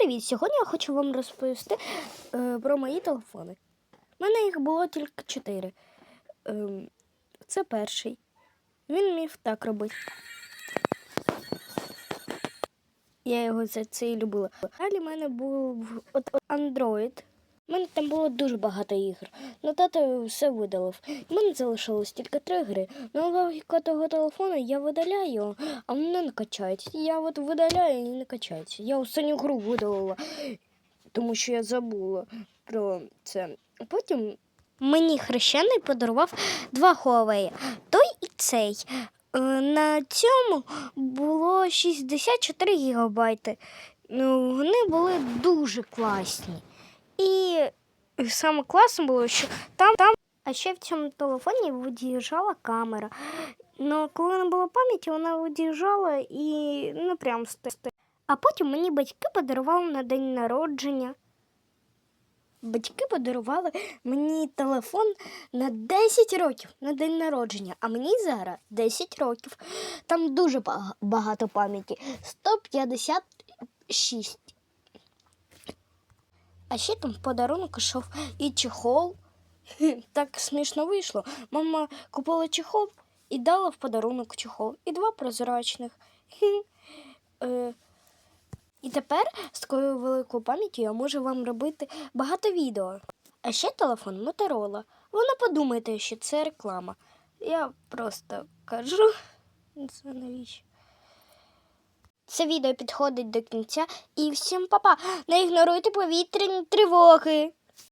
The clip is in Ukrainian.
привіт! Сьогодні я хочу вам розповісти е, про мої телефони. У мене їх було тільки чотири. Е, це перший. Він міг так робити. Я його за це і любила. Далі в мене був от, Android. У мене там було дуже багато ігор. Ну тато все видалив. У мене залишилось тільки три гри. Ну, логіка того телефону я видаляю а мене не качається. Я от видаляю і не качається. Я останню гру видалила, тому що я забула про це. Потім мені хрещений подарував два Huawei. Той і цей. Е, На цьому було 64 гігабайти. Ну, вони були дуже класні. І саме класно було, що там, там, а ще в цьому телефоні від'їжджала камера. Ну, коли не було пам'яті, вона від'їжджала і не прям сти. А потім мені батьки подарували на день народження. Батьки подарували мені телефон на 10 років на день народження, а мені зараз 10 років. Там дуже багато пам'яті 156. А ще там в подарунок йшов і чехол. Так смішно вийшло. Мама купила чехол і дала в подарунок чехол. І два прозрачних. Е, і тепер з такою великою пам'яттю я можу вам робити багато відео. А ще телефон Моторола. Ви не подумайте, що це реклама. Я просто кажу. Це навіщо? Це відео підходить до кінця. І всім па-па! Не ігноруйте повітряні тривоги.